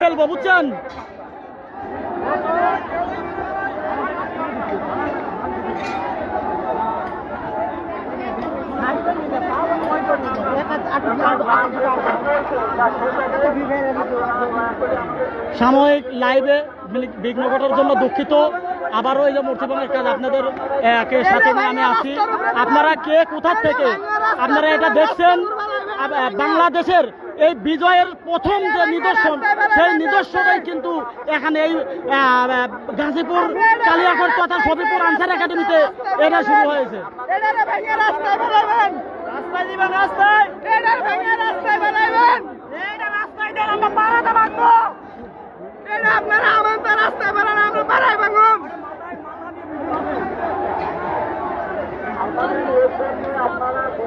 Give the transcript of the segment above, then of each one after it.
ফেলব বুঝছেন সাময়িক লাইভে বিঘ্ন ঘটার জন্য দুঃখিত। আবারও এই যে মূর্তিবনের কাজ আপনাদের সাথে নিয়ে আমি আসি আপনারা কে কোথার থেকে? আপনারা এটা দেখছেন? বাংলাদেশের এই বিজয়ের প্রথম যে নিদর্শন সেই নিদর্শনই কিন্তু এখানে এই গাজীপুর কালিয়াকোট তথা সফিপুর আনসার একাডেমিতে এটা শুরু হয়েছে। ভেঙে রাস্তায় বানাবেন। রাস্তায় দিবেন রাস্তায়। এটার ভেঙে রাস্তায় বানাবেন।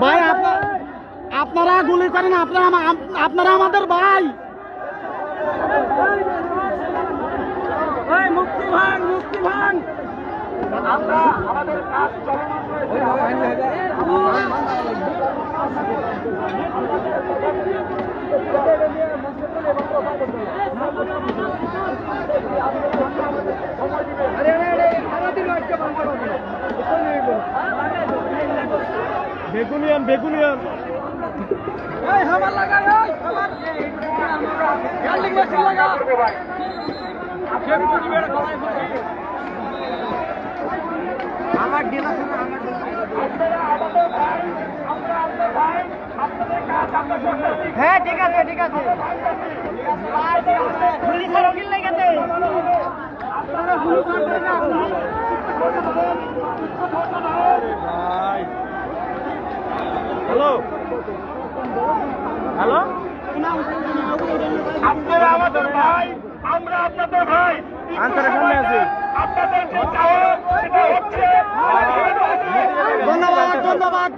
ভাই আপনারা গুলি করেন আপনারা আপনারা আমাদের ভাই। মুক্তি ভাঙ মুক্তি ভাঙ বেগুনিয়ান বেগুনিয়ান এই হামার লাগা এই হামার গার্লিক মেশিন লাগা আমার ডিল আছে না হ্যাঁ ঠিক আছে ঠিক আছে। পুলিশ আর ওকিল লেগেছে আপনারা করবেন না হ্যালো। হ্যালো। আপনারা আমাদের ভাই আমরা আপনাদের ভাই। সামনে আছি। আপনাদের যে চাওয়া সেটা হচ্ছে ধন্যবাদ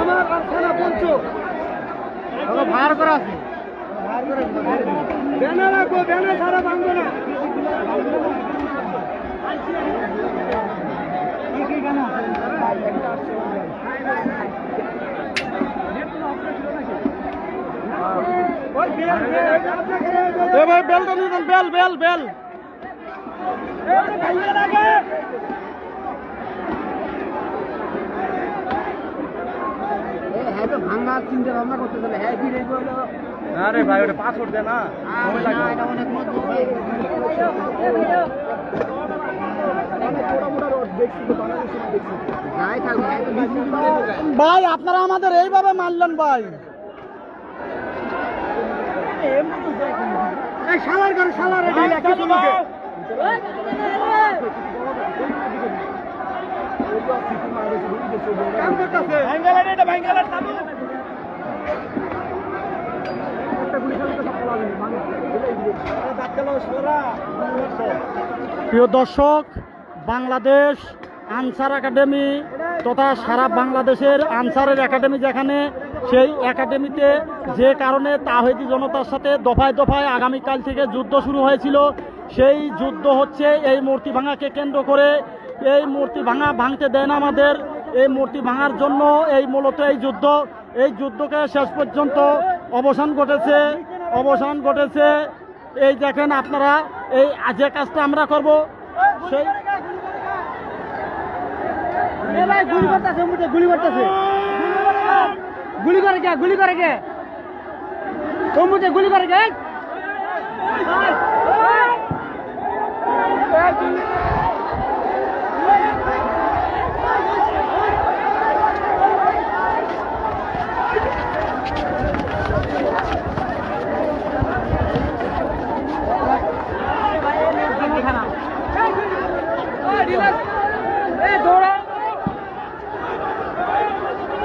আমার থানা পঞ্চ ভার করা আছে। ব্যানার রাখব ব্যানার ছাড়া ভাঙবো না। ভাই বেলটা নিয়ে যান, বেল বেল বেল। ভাঙা চিন্তা ভাবনা করতে চলে হ্যাঁ কি রেখে হলো আরে ভাই ওটা পাসপোর্ট দে না সময় লাগবে অনেক মজবুত। ভাই আপনারা আমাদের এইভাবে মারলেন ভাই শালার শালার এটা। ভাই। কাম করতেছে ভাঙ্গালের এটা ভাঙ্গালের প্রিয় দর্শক, বাংলাদেশ আনসার একাডেমি তথা সারা বাংলাদেশের আনসারের একাডেমি যেখানে, সেই একাডেমিতে যে কারণে তাহিদি জনতার সাথে দফায় দফায় আগামীকাল থেকে যুদ্ধ শুরু হয়েছিল, সেই যুদ্ধ হচ্ছে এই মূর্তি ভাঙাকে কেন্দ্র করে। এই মূর্তি ভাঙা ভাঙতে দেয় না আমাদের, এই মূর্তি ভাঙার জন্য এই মূলত এই যুদ্ধ। এই যুদ্ধকে শেষ পর্যন্ত অবসান ঘটেছে। অবসান ঘটেছে। এই দেখেন আপনারা, এই যে কাজটা আমরা করব, সেই গুলি মুটে গুলি করতেছে। গুলি করে কে, গুলি করে কে? গুলি করে গে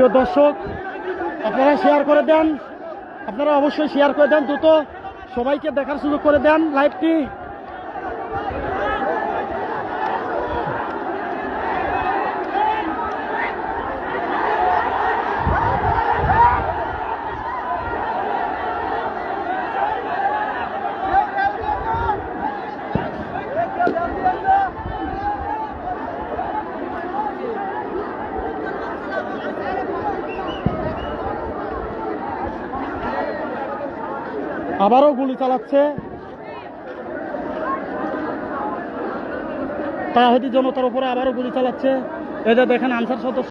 প্রিয় দর্শক, আপনারা শেয়ার করে দেন। আপনারা অবশ্যই শেয়ার করে দেন দ্রুত। সবাইকে দেখার সুযোগ করে দেন লাইভটি আবারও গুলি চালাচ্ছে। তাহিদি জনতার উপরে আবারও গুলি চালাচ্ছে। এদের দেখেন আনসার সদস্য